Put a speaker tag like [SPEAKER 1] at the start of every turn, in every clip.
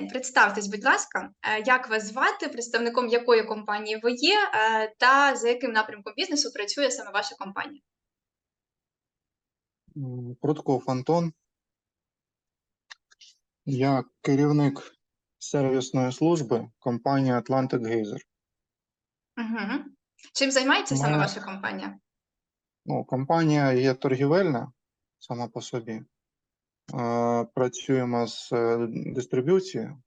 [SPEAKER 1] день. Представтесь, будь ласка, е, як вас звати, представником якої компанії ви є, е, та за яким напрямком бізнесу працює саме ваша компанія?
[SPEAKER 2] М, Прутков Антон. Я керівник сервісної служби компанії Atlantic Geyser.
[SPEAKER 1] Угу. Чим займається саме ваша компанія?
[SPEAKER 2] Ну, компанія є торгівельна сама по собі. Працюємо з е, дистриб'юцією,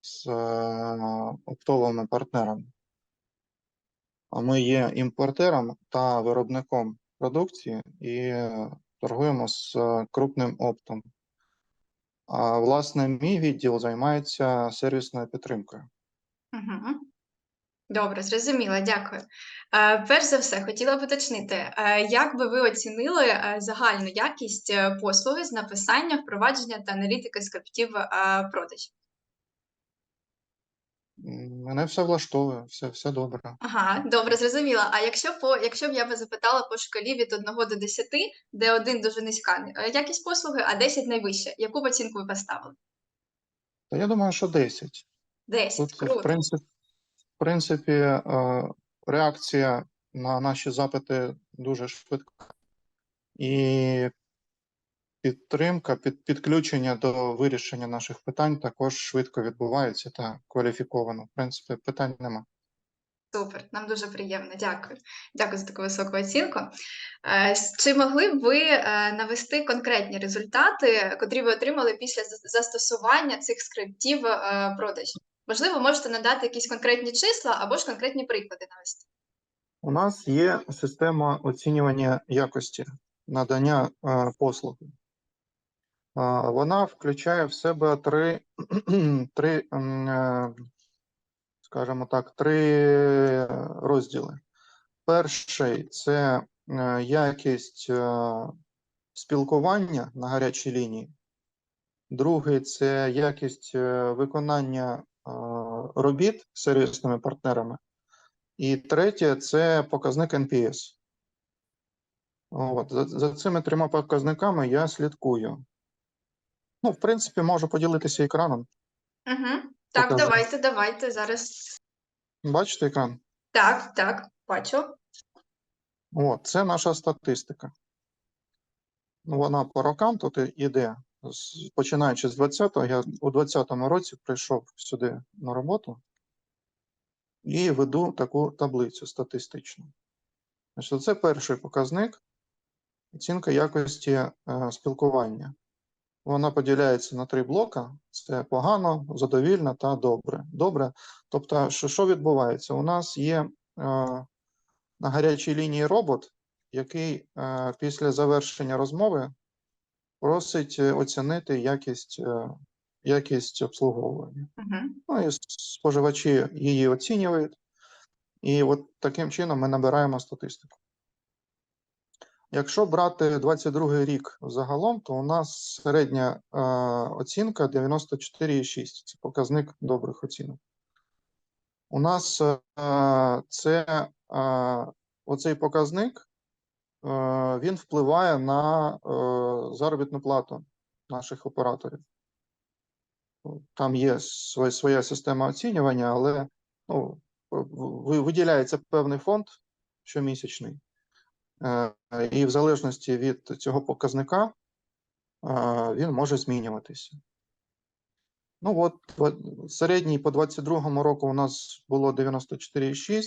[SPEAKER 2] з е, оптовими партнерами. А ми є імпортером та виробником продукції і торгуємо з е, крупним оптом. А власне, мій відділ займається сервісною підтримкою.
[SPEAKER 1] Угу. Добре, зрозуміла, дякую. Е, перш за все, хотіла б уточнити, е, як би ви оцінили е, загальну якість е, послуги з написання, впровадження та аналітики скриптів е, продажів?
[SPEAKER 2] М, Мене все влаштовує, все, все добре.
[SPEAKER 1] Ага, добре, зрозуміла. А якщо по якщо б я би запитала по шкалі від 1 до 10, де 1 дуже низька е, якість послуги, а 10 найвища, яку б оцінку ви поставили?
[SPEAKER 2] Та я думаю, що 10.
[SPEAKER 1] 10,
[SPEAKER 2] Тут, в
[SPEAKER 1] круто.
[SPEAKER 2] принципі, принципі, е, реакція на наші запити дуже швидка. І підтримка, під, підключення до вирішення наших питань також швидко відбувається та кваліфіковано. В принципі, питань нема.
[SPEAKER 1] Супер, нам дуже приємно. Дякую. Дякую за таку високу оцінку. Е, Чи могли б ви е, навести конкретні результати, котрі ви отримали після зас- застосування цих скриптів продажів? Можливо, можете надати якісь конкретні числа або ж конкретні приклади навести.
[SPEAKER 2] У нас є система оцінювання якості надання е, послуги. Е, Вона включає в себе три, три е, скажімо так, три розділи. Перший це якість спілкування на гарячій лінії. Другий це якість виконання робіт з сервісними партнерами. І третє це показник NPS. От, за, за цими трьома показниками я слідкую. Ну, в принципі, можу поділитися екраном.
[SPEAKER 1] Угу. Так,
[SPEAKER 2] Покажу.
[SPEAKER 1] давайте, давайте зараз.
[SPEAKER 2] Бачите екран?
[SPEAKER 1] Так, так, бачу.
[SPEAKER 2] От, це наша статистика. Вона по рокам тут іде. Починаючи з 20-го, я у 20-му році прийшов сюди на роботу і веду таку таблицю статистичну. Значить, це перший показник оцінка якості е, спілкування. Вона поділяється на три блока: це погано, задовільно та добре. Добре. Тобто, що, що відбувається? У нас є е, на гарячій лінії робот, який е, після завершення розмови просить е, оцінити якість, е, якість обслуговування.
[SPEAKER 1] Угу.
[SPEAKER 2] Ну і споживачі її оцінюють, і от таким чином ми набираємо статистику. Якщо брати 22 рік загалом, то у нас середня е, оцінка 94,6. Це показник добрих оцінок. У нас е, це е, оцей показник він впливає на е, заробітну плату наших операторів. Там є своя, система оцінювання, але ну, виділяється певний фонд щомісячний. Е, І в залежності від цього показника е, він може змінюватися. Ну от, середній по 22 року у нас було 94,6.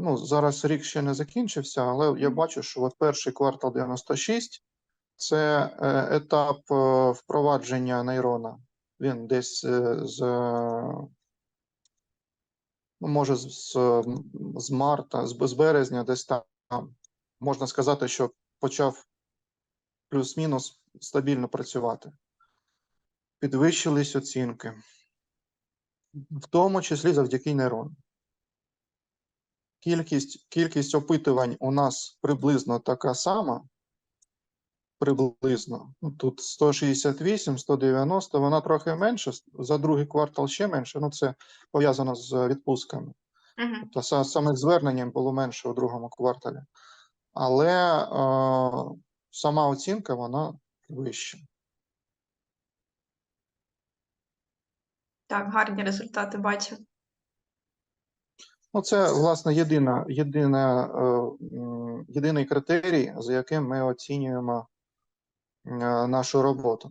[SPEAKER 2] Ну, зараз рік ще не закінчився, але я бачу, що от перший квартал 96 це е, етап е, впровадження нейрона. Він десь е, з ну, може, з, з, з марта, з, з березня, десь там можна сказати, що почав плюс-мінус стабільно працювати. Підвищились оцінки, в тому числі завдяки нейрону. Кількість, кількість опитувань у нас приблизно така сама. Приблизно. Ну, Тут 168, 190, вона трохи менше, за другий квартал ще менше. Ну, це пов'язано з відпусками.
[SPEAKER 1] Угу.
[SPEAKER 2] Тобто саме зверненням було менше у другому кварталі. Але е, сама оцінка вона вища.
[SPEAKER 1] Так, гарні результати бачу.
[SPEAKER 2] Ну, це, власне, єдина, єдина, е, єдиний критерій, за яким ми оцінюємо е, нашу роботу.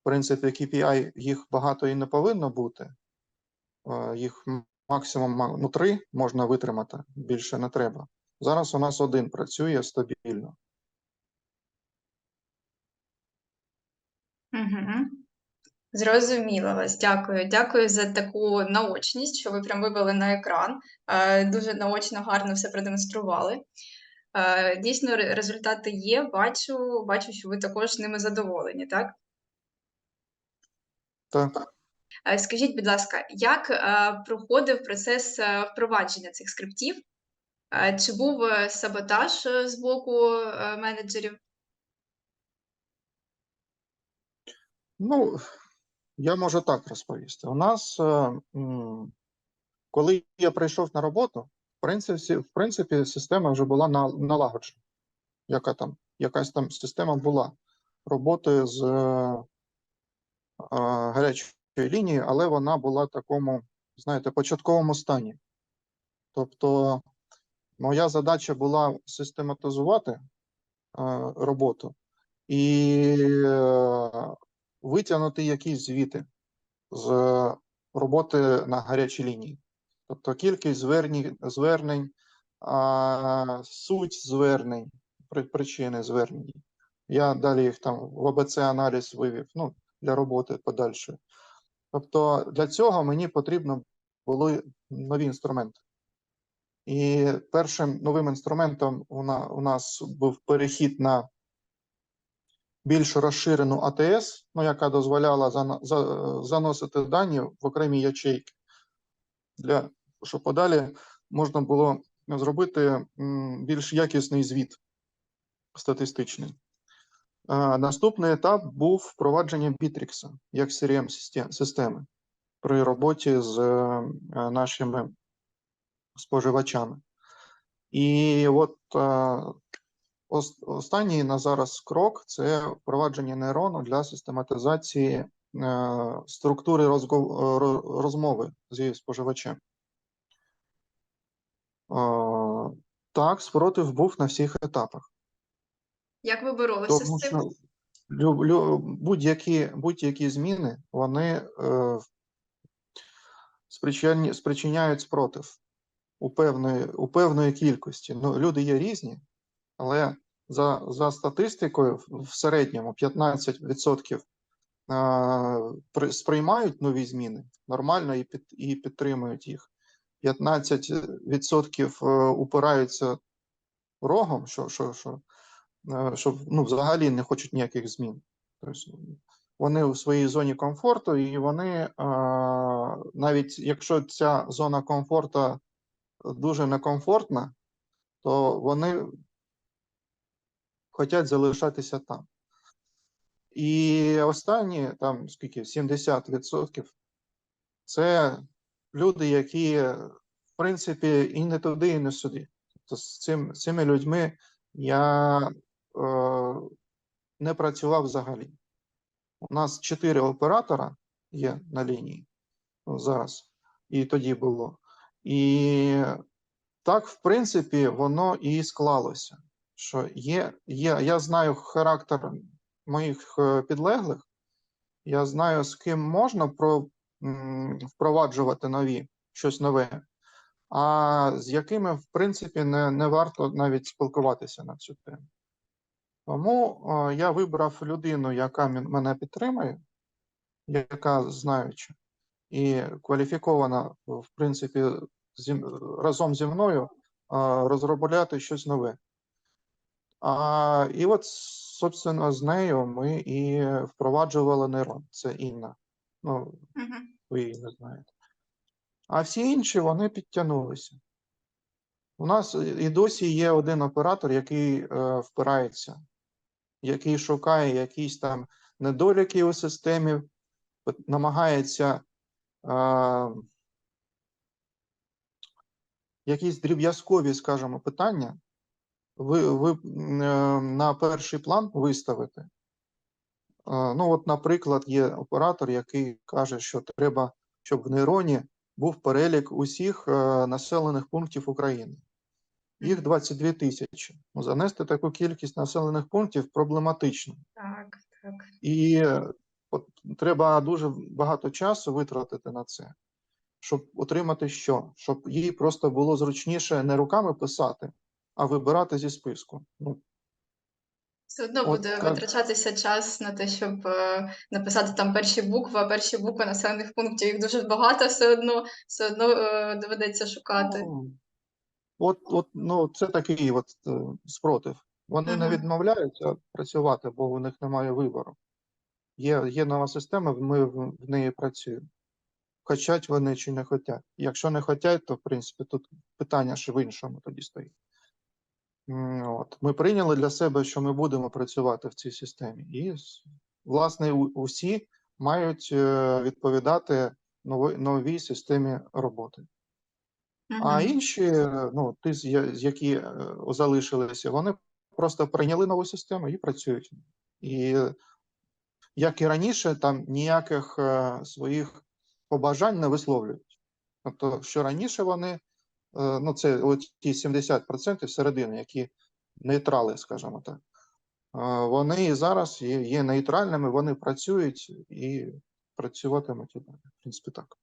[SPEAKER 2] В принципі, KPI їх багато і не повинно бути. Е, Їх максимум ма- ну, три можна витримати, більше не треба. Зараз у нас один працює стабільно.
[SPEAKER 1] Угу. Зрозуміла вас. Дякую. Дякую за таку наочність, що ви прям вивели на екран. Е, Дуже наочно, гарно все продемонстрували. Е, Дійсно, результати є. Бачу, бачу, що ви також ними задоволені, так?
[SPEAKER 2] Так.
[SPEAKER 1] Е, Скажіть, будь ласка, як проходив процес впровадження цих скриптів? Чи був саботаж з боку менеджерів?
[SPEAKER 2] Ну, я можу так розповісти. У нас, е, коли я прийшов на роботу, в принципі, в принципі система вже була налагоджена. Яка там, якась там система була роботи з е, е, гарячою лінією, але вона була в такому, знаєте, початковому стані. Тобто, моя задача була систематизувати е, роботу і е, витягнути якісь звіти з роботи на гарячій лінії. Тобто кількість звернень, звернень а, суть звернень, причини звернень. Я далі їх там в АБЦ-аналіз вивів ну, для роботи подальшої. Тобто для цього мені потрібно були нові інструменти. І першим новим інструментом у нас був перехід на більш розширену АТС, ну, яка дозволяла заносити дані в окремі ячейки, для, щоб подалі можна було зробити більш якісний звіт статистичний. Наступний етап був впровадження Bittrex як crm системи при роботі з е, нашими споживачами. І от е, останній на зараз крок це впровадження нейрону для систематизації е, структури розмови зі споживачем. Е, Так, спротив був на всіх етапах.
[SPEAKER 1] Як ви боролися
[SPEAKER 2] Тому
[SPEAKER 1] з цим?
[SPEAKER 2] будь-які, будь-які зміни вони е, спричиняють спротив у певної, у певної кількості. Ну, люди є різні, але за, за статистикою, в- середньому 15% е, сприймають нові зміни нормально і, під, і підтримують їх. 15% е, упираються рогом, що, що, що, е, що ну, взагалі не хочуть ніяких змін. Тобто вони у своїй зоні комфорту, і вони, навіть якщо ця зона комфорту дуже некомфортна, то вони хочуть залишатися там. І останні, там скільки, 70% це люди, які, в принципі, і не туди, і не сюди. Тобто з цим, цими людьми я е, не працював взагалі. У нас чотири оператора є на лінії ну, зараз, і тоді було. І так, в принципі, воно і склалося. Що є, є, я знаю характер моїх е, підлеглих, я знаю, з ким можна про, впроваджувати нові, щось нове, а з якими, в принципі, не, не варто навіть спілкуватися на цю тему. Тому е, я вибрав людину, яка мене підтримує, яка знаюча і кваліфікована, в принципі, зі, разом зі мною е, розробляти щось нове. А, і от, собственно, з нею ми і впроваджували нейрон. Це Інна. Ну, ви її не знаєте. А всі інші вони підтягнулися. У нас і досі є один оператор, який е, впирається, який шукає якісь там недоліки у системі, намагається е, якісь дріб'язкові, скажімо, питання ви, ви е, на перший план виставити, Ну, от, наприклад, є оператор, який каже, що треба, щоб в нейроні був перелік усіх е, населених пунктів України. Їх 22 тисячі. Ну, Занести таку кількість населених пунктів проблематично.
[SPEAKER 1] Так, так.
[SPEAKER 2] І е, от, треба дуже багато часу витратити на це, щоб отримати що? Щоб їй просто було зручніше не руками писати, а вибирати зі списку. Ну,
[SPEAKER 1] Все одно
[SPEAKER 2] От
[SPEAKER 1] буде
[SPEAKER 2] так.
[SPEAKER 1] витрачатися час на те, щоб е, написати там перші букви, а перші букви населених пунктів їх дуже багато, все одно, все одно е, доведеться шукати.
[SPEAKER 2] Ну, От, от, ну, це такий от е, спротив. Вони не
[SPEAKER 1] Мгм.
[SPEAKER 2] відмовляються працювати, бо у них немає вибору. Є, є нова система, ми в, в неї працюємо. Хочуть вони чи не хочуть. Якщо не хочуть, то в принципі тут питання ще в іншому тоді стоїть. От. Ми прийняли для себе, що ми будемо працювати в цій системі. І, власне, усі мають е, відповідати новій, новій системі роботи. А інші, е, ну, ті, які е, залишилися, вони просто прийняли нову систему і працюють. І як і раніше, там ніяких своїх побажань не висловлюють. Тобто, що раніше вони, ну це ті 70% середини, які нейтрали, скажімо так, е, вони зараз є, нейтральними, вони працюють і працюватимуть і далі. В принципі, так.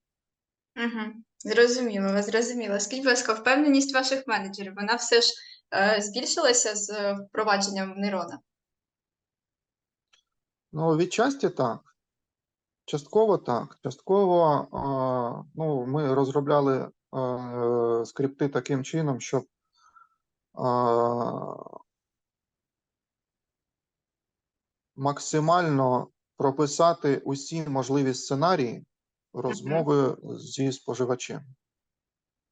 [SPEAKER 1] Мгм. Зрозуміло, зрозуміло. Скажіть, будь ласка, впевненість ваших менеджерів, вона все ж е, збільшилася з е, впровадженням нейрона?
[SPEAKER 2] Ну, відчасті так. Частково так. Частково а, ну, ми розробляли е, скрипти таким чином, щоб максимально прописати усі можливі сценарії розмови зі споживачем,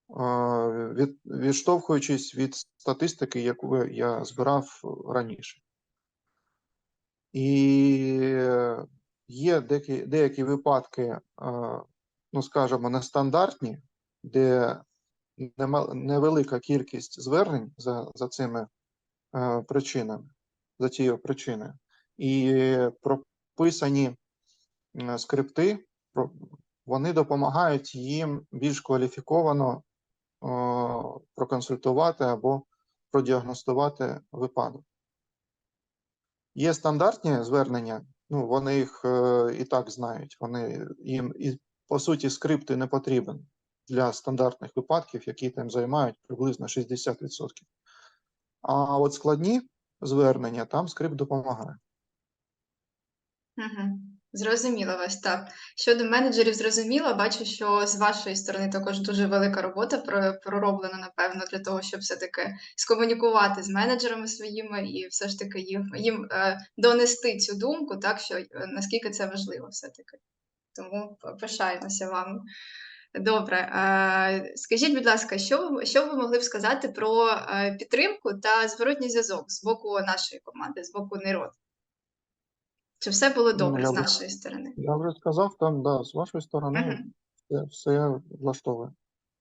[SPEAKER 2] Е, від, відштовхуючись від статистики, яку я збирав раніше. І є деякі, деякі випадки, е, ну скажімо, нестандартні, де невелика кількість звернень за, за цими е, причинами, за цією причиною, і прописані скрипти, вони допомагають їм більш кваліфіковано е, проконсультувати або продіагностувати випадок. Є стандартні звернення, ну вони їх е, і так знають. Вони їм і по суті скрипти не потрібен для стандартних випадків, які там займають приблизно 60%. А от складні звернення там скрипт допомагає.
[SPEAKER 1] Зрозуміло вас, так. Щодо менеджерів, зрозуміло, бачу, що з вашої сторони також дуже велика робота пророблена, напевно, для того, щоб все-таки скомунікувати з менеджерами своїми і все ж таки їм, їм е, донести цю думку, так, що е, наскільки це важливо все-таки. Тому пишаємося вами. Добре, е, скажіть, будь ласка, що ви, що ви могли б сказати про е, підтримку та зворотній зв'язок з боку нашої команди, з боку Нейрод? Чи все було
[SPEAKER 2] Ну,
[SPEAKER 1] добре
[SPEAKER 2] я
[SPEAKER 1] з нашої сторони?
[SPEAKER 2] Я вже сказав, там да, з вашої сторони
[SPEAKER 1] угу.
[SPEAKER 2] все, все влаштовує.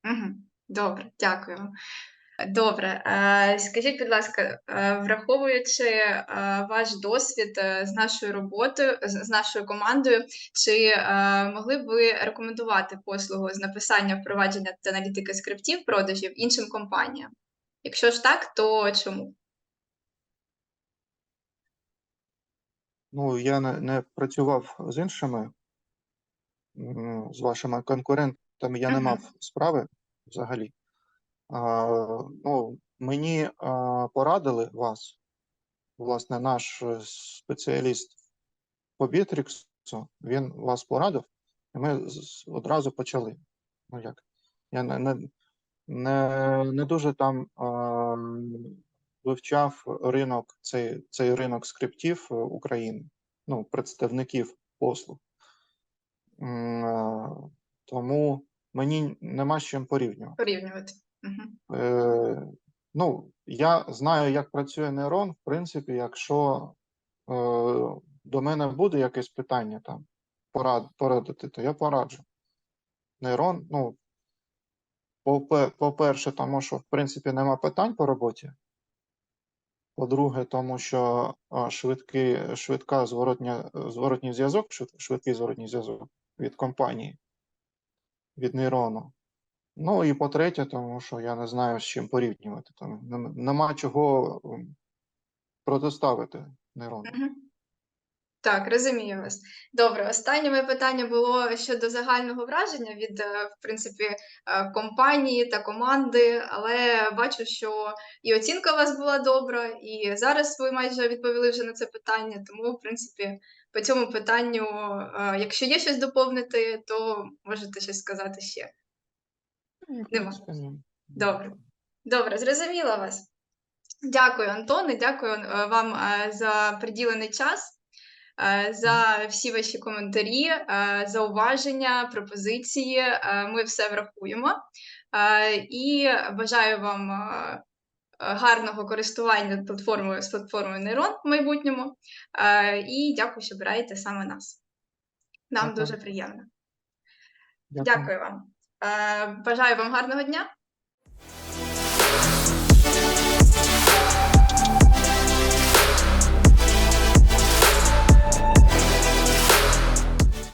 [SPEAKER 1] Угу. Добре, дякуємо. Добре, е, скажіть, будь ласка, е, враховуючи е, ваш досвід з нашою роботою, з нашою командою, чи могли б ви рекомендувати послугу з написання, впровадження та аналітики скриптів продажів іншим компаніям? Якщо ж так, то чому?
[SPEAKER 2] Ну, я не, не працював з іншими, з вашими конкурентами, я не мав справи взагалі. Ну, мені порадили вас, власне, наш е, спеціаліст по Бітріксу, він вас порадив, і ми одразу почали. Ну як? Я не, не, не, не дуже там вивчав ринок, цей, цей ринок скриптів е, України, ну, представників послуг. Тому мені нема з чим порівнювати.
[SPEAKER 1] Порівнювати?
[SPEAKER 2] Е, ну, я знаю, як працює нейрон. В принципі, якщо е, до мене буде якесь питання там порад, порадити, то я пораджу. Нейрон, ну, по-перше, тому що в принципі нема питань по роботі. По-друге, тому що швидкий, швидка зворотня, зворотній зв'язок, швид- швидкий зворотній зв'язок від компанії, від нейрону. Ну і по-третє, тому що я не знаю, з чим порівнювати. Там нема чого протиставити нейрону.
[SPEAKER 1] Так, розумію вас. Добре, останнє моє питання було щодо загального враження від, е, в принципі, е, компанії та команди, але бачу, що і оцінка у вас була добра, і зараз ви майже відповіли вже на це питання. Тому, в принципі, по цьому питанню, е, якщо є щось доповнити, то можете щось сказати ще.
[SPEAKER 2] Ні, в
[SPEAKER 1] Нема. Добре. Добре, зрозуміла вас. Дякую, Антоне, дякую е, вам е, за приділений час, е, за всі ваші коментарі, зауваження, пропозиції. Ми все врахуємо. І бажаю вам гарного користування платформою з платформою Нейрон в майбутньому. І дякую, що обираєте саме нас. Нам
[SPEAKER 2] Дякую.
[SPEAKER 1] дуже приємно.
[SPEAKER 2] Дякую.
[SPEAKER 1] Дякую вам. Е, Бажаю вам гарного дня.